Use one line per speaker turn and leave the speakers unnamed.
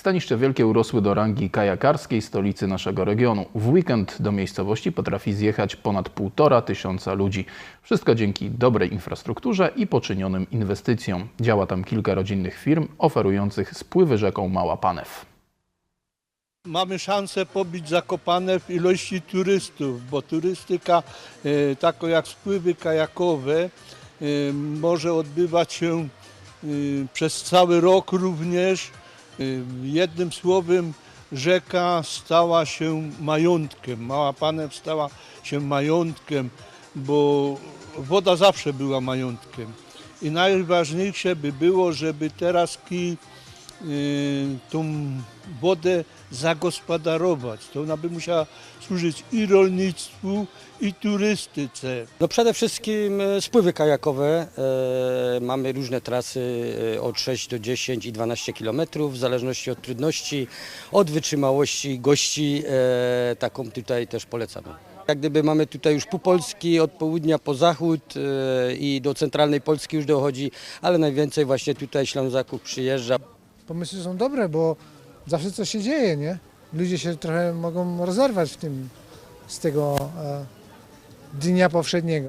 Staniszcze Wielkie urosły do rangi kajakarskiej stolicy naszego regionu. W weekend do miejscowości potrafi zjechać ponad półtora tysiąca ludzi. Wszystko dzięki dobrej infrastrukturze i poczynionym inwestycjom. Działa tam kilka rodzinnych firm oferujących spływy rzeką Mała Panew.
Mamy szansę pobić Zakopane w ilości turystów, bo turystyka, e, taka jak spływy kajakowe, e, może odbywać się e, przez cały rok również. Jednym słowem, rzeka stała się majątkiem, Mała Panew stała się majątkiem, bo woda zawsze była majątkiem. I najważniejsze by było, żeby teraz kij tą wodę zagospodarować. To ona by musiała służyć i rolnictwu, i turystyce.
No przede wszystkim e, spływy kajakowe. E, mamy różne trasy e, od 6 do 10 i 12 km, w zależności od trudności, od wytrzymałości gości. Taką tutaj też polecamy. Jak gdyby mamy tutaj już pół Polski, od południa po zachód i do centralnej Polski już dochodzi, ale najwięcej właśnie tutaj Ślązaków przyjeżdża.
Pomysły są dobre, bo zawsze coś się dzieje, nie? Ludzie się trochę mogą rozerwać w tym, z tego e, dnia powszedniego.